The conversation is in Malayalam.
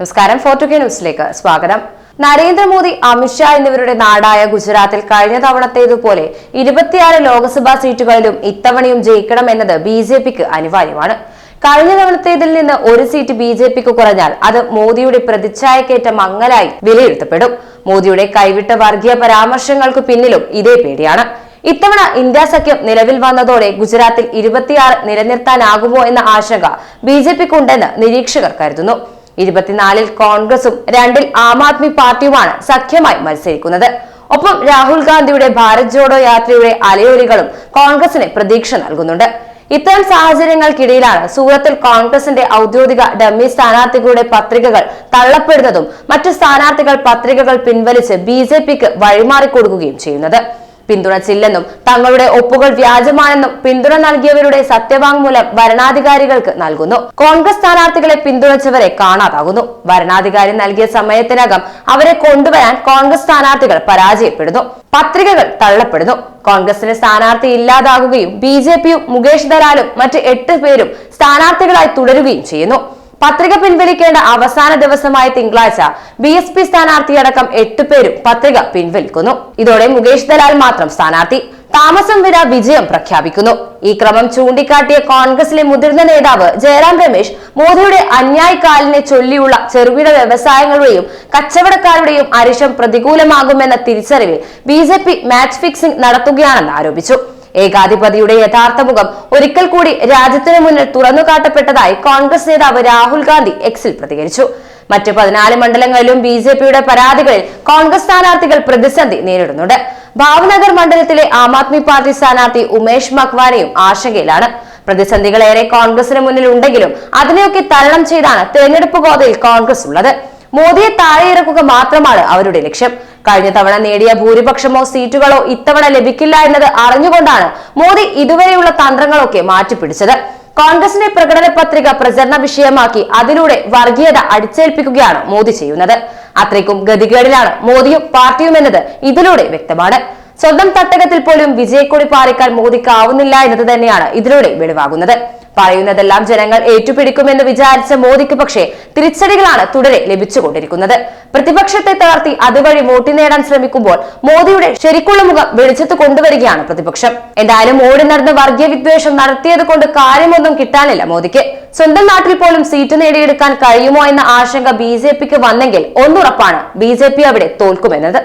നമസ്കാരം. ഫോർട്ടു കെ ന്യൂസിലേക്ക് സ്വാഗതം. നരേന്ദ്രമോദി അമിത്ഷാ എന്നിവരുടെ നാടായ ഗുജറാത്തിൽ കഴിഞ്ഞ തവണത്തേതുപോലെ ഇരുപത്തിയാറ് ലോക്സഭാ സീറ്റുകളിലും ഇത്തവണയും ജയിക്കണം എന്നത് ബി ജെ പിക്ക് അനിവാര്യമാണ്. കഴിഞ്ഞ തവണത്തേതിൽ നിന്ന് ഒരു സീറ്റ് ബി ജെ പിക്ക് കുറഞ്ഞാൽ അത് മോദിയുടെ പ്രതിച്ഛായക്കേറ്റ മങ്ങലായി വിലയിരുത്തപ്പെടും. മോദിയുടെ കൈവിട്ട വർഗീയ പരാമർശങ്ങൾക്ക് പിന്നിലും ഇതേ പേടിയാണ്. ഇത്തവണ ഇന്ത്യ സഖ്യം നിലവിൽ വന്നതോടെ ഗുജറാത്തിൽ ഇരുപത്തിയാറ് നിലനിർത്താനാകുമോ എന്ന ആശങ്ക ബി ജെ പിക്കുണ്ടെന്ന് നിരീക്ഷകർ കരുതുന്നു. ഇരുപത്തിനാലിൽ കോൺഗ്രസും രണ്ടിൽ ആം ആദ്മി പാർട്ടിയുമാണ് സഖ്യമായി മത്സരിക്കുന്നത്. ഒപ്പം രാഹുൽ ഗാന്ധിയുടെ ഭാരത് ജോഡോ യാത്രയുടെ അലയൊലികളും കോൺഗ്രസിന് പ്രതീക്ഷ നൽകുന്നുണ്ട്. ഇത്തരം സാഹചര്യങ്ങൾക്കിടയിലാണ് സൂറത്തിൽ കോൺഗ്രസിന്റെ ഔദ്യോഗിക ഡമ്മി സ്ഥാനാർത്ഥികളുടെ പത്രികകൾ തള്ളപ്പെടുന്നതും മറ്റു സ്ഥാനാർത്ഥികൾ പത്രികകൾ പിൻവലിച്ച് ബി ജെ പിക്ക് വഴിമാറിക്കൊടുക്കുകയും ചെയ്യുന്നത്. പിന്തുണച്ചില്ലെന്നും തങ്ങളുടെ ഒപ്പുകൾ വ്യാജമാണെന്നും പിന്തുണ നൽകിയവരുടെ സത്യവാങ്മൂലം വരണാധികാരികൾക്ക് നൽകുന്നു. കോൺഗ്രസ് സ്ഥാനാർത്ഥികളെ പിന്തുണച്ചവരെ കാണാതാകുന്നു. വരണാധികാരി നൽകിയ സമയത്തിനകം അവരെ കൊണ്ടുവരാൻ കോൺഗ്രസ് സ്ഥാനാർത്ഥികൾ പരാജയപ്പെടുന്നു. പത്രികകൾ തള്ളപ്പെടുന്നു. കോൺഗ്രസിന് സ്ഥാനാർത്ഥി ഇല്ലാതാകുകയും ബി ജെ പിയും മുകേഷ് ദലാലും മറ്റ് എട്ട് പേരും സ്ഥാനാർത്ഥികളായി തുടരുകയും ചെയ്യുന്നു. പത്രിക പിൻവലിക്കേണ്ട അവസാന ദിവസമായ തിങ്കളാഴ്ച ബി എസ് പി സ്ഥാനാർത്ഥിയടക്കം എട്ടുപേരും പത്രിക പിൻവലിക്കുന്നു. ഇതോടെ മുകേഷ് ദലാൽ മാത്രം സ്ഥാനാർത്ഥി. താമസം വിന വിജയം പ്രഖ്യാപിക്കുന്നു. ഈ ക്രമം ചൂണ്ടിക്കാട്ടിയ കോൺഗ്രസിലെ മുതിർന്ന നേതാവ് ജയറാം രമേശ് മോദിയുടെ അന്യായക്കാലിനെ ചൊല്ലിയുള്ള ചെറുകിട വ്യവസായങ്ങളുടെയും കച്ചവടക്കാരുടെയും അരിശം പ്രതികൂലമാകുമെന്ന തിരിച്ചറിവിൽ ബി മാച്ച് ഫിക്സിംഗ് നടത്തുകയാണെന്ന് ആരോപിച്ചു. ഏകാധിപതിയുടെ യഥാർത്ഥ മുഖം ഒരിക്കൽ കൂടി രാജ്യത്തിനു മുന്നിൽ തുറന്നു കാട്ടപ്പെട്ടതായി കോൺഗ്രസ് നേതാവ് രാഹുൽ ഗാന്ധി എക്സിൽ പ്രതികരിച്ചു. മറ്റ് പതിനാല് മണ്ഡലങ്ങളിലും ബി ജെ പിയുടെ പരാതികളിൽ കോൺഗ്രസ് സ്ഥാനാർത്ഥികൾ പ്രതിസന്ധി നേരിടുന്നുണ്ട്. ഭാവ്നഗർ മണ്ഡലത്തിലെ ആം ആദ്മി പാർട്ടി സ്ഥാനാർത്ഥി ഉമേഷ് മഖ്വാനയും ആശങ്കയിലാണ്. പ്രതിസന്ധികളേറെ കോൺഗ്രസിന് മുന്നിൽ ഉണ്ടെങ്കിലും അതിനെയൊക്കെ തരണം ചെയ്താണ് തെരഞ്ഞെടുപ്പ് ഗോതയിൽ കോൺഗ്രസ് ഉള്ളത്. മോദിയെ താഴെയിറക്കുക മാത്രമാണ് അവരുടെ ലക്ഷ്യം. കഴിഞ്ഞ തവണ നേടിയ ഭൂരിപക്ഷമോ സീറ്റുകളോ ഇത്തവണ ലഭിക്കില്ല എന്നത് അറിഞ്ഞുകൊണ്ടാണ് മോദി ഇതുവരെയുള്ള തന്ത്രങ്ങളൊക്കെ മാറ്റിപ്പിടിച്ചത്. കോൺഗ്രസിന്റെ പ്രകടന പത്രിക പ്രചരണ വിഷയമാക്കി അതിലൂടെ വർഗീയത അടിച്ചേൽപ്പിക്കുകയാണ് മോദി ചെയ്യുന്നത്. അത്രയ്ക്കും ഗതികേടിലാണ് മോദിയും പാർട്ടിയും എന്നത് ഇതിലൂടെ വ്യക്തമാണ്. സ്വന്തം തട്ടകത്തിൽ പോലും വിജയക്കൊടി പാറിക്കാൻ മോദിക്കാവുന്നില്ല എന്നത് തന്നെയാണ് ഇതിലൂടെ വെളിവാകുന്നത്. പറയുന്നതെല്ലാം ജനങ്ങൾ ഏറ്റുപിടിക്കുമെന്ന് വിചാരിച്ച മോദിക്ക് പക്ഷേ തിരിച്ചടികളാണ് തുടരെ ലഭിച്ചുകൊണ്ടിരിക്കുന്നത്. പ്രതിപക്ഷത്തെ തളർത്തി അതുവഴി വോട്ട് നേടാൻ ശ്രമിക്കുമ്പോൾ മോദിയുടെ ശരിക്കുള്ള മുഖം വെളിച്ചത്ത് കൊണ്ടുവരികയാണ് പ്രതിപക്ഷം. എന്തായാലും ഓടി നടന്ന് വർഗീയ വിദ്വേഷം നടത്തിയത് കൊണ്ട് കാര്യമൊന്നും കിട്ടാനില്ല മോദിക്ക്. സ്വന്തം നാട്ടിൽ പോലും സീറ്റ് നേടിയെടുക്കാൻ കഴിയുമോ എന്ന ആശങ്ക ബി ജെ പിക്ക് വന്നെങ്കിൽ ഒന്നുറപ്പാണ് ബി ജെ പി അവിടെ തോൽക്കുമെന്നത്.